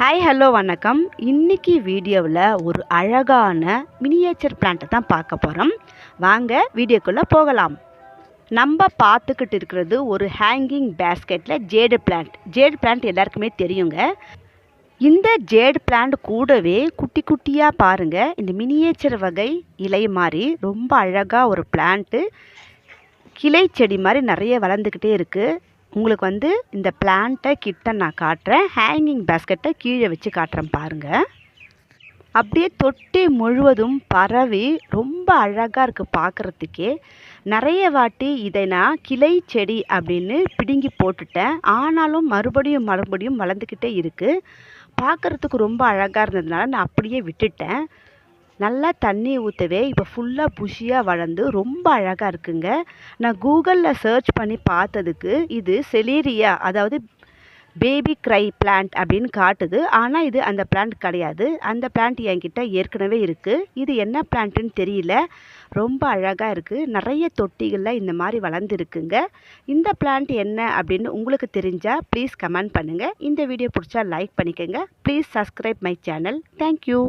Hi hello வணக்கம். இன்றைக்கி வீடியோவில் ஒரு அழகான மினியேச்சர் பிளான்ட்டை தான் பார்க்க போகிறோம் வாங்க வீடியோக்குள்ளே போகலாம். நம்ம பார்த்துக்கிட்டு இருக்கிறது ஒரு ஹேங்கிங் பேஸ்கெட்டில் ஜேடு பிளான்ட் ஜேடு பிளான்ட் எல்லாருக்குமே தெரியுங்க. இந்த ஜேடு பிளான்ட் கூடவே குட்டி குட்டியாக பாருங்கள் இந்த மினியேச்சர் வகை இலை மாதிரி ரொம்ப அழகாக ஒரு பிளான்ட்டு கிளை செடி மாதிரி நிறைய வளர்ந்துக்கிட்டே இருக்குது உங்களுக்கு வந்து இந்த பிளான்ட்டை கிட்ட நான் காட்டுறேன். ஹேங்கிங் பேஸ்கெட்டை கீழே வச்சு காட்டுறேன் பாருங்கள் அப்படியே தொட்டி முழுவதும் பரவி ரொம்ப அழகாக இருக்குது பார்க்குறதுக்கே நிறைய வாட்டி இதை நான் கிளை செடி அப்படின்னு பிடுங்கி போட்டுட்டேன். ஆனாலும் மறுபடியும் மறுபடியும் வளர்ந்துக்கிட்டே இருக்குது பார்க்குறதுக்கு ரொம்ப அழகாக இருந்ததுனால நான் அப்படியே விட்டுட்டேன். நல்லா தண்ணி ஊற்றவே இப்போ ஃபுல்லாக புஷியாக வளர்ந்து ரொம்ப அழகாக இருக்குங்க. நான் கூகுளில் சர்ச் பண்ணி பார்த்ததுக்கு இது செலீரியா அதாவது பேபி க்ரை பிளான்ட் அப்படின்னு காட்டுது. ஆனால் இது அந்த பிளான்ட் கிடையாது. அந்த பிளான்ட் என்கிட்ட ஏற்கனவே இருக்குது இது என்ன பிளான்ட்டுன்னு தெரியல. ரொம்ப அழகாக இருக்குது நிறைய தொட்டிகளில் இந்த மாதிரி வளர்ந்துருக்குங்க. இந்த பிளான்ட் என்ன அப்படின்னு உங்களுக்கு தெரிஞ்சால் ப்ளீஸ் கமெண்ட் பண்ணுங்கள் இந்த வீடியோ பிடிச்சா லைக் பண்ணிக்கோங்க. Please subscribe my channel thank you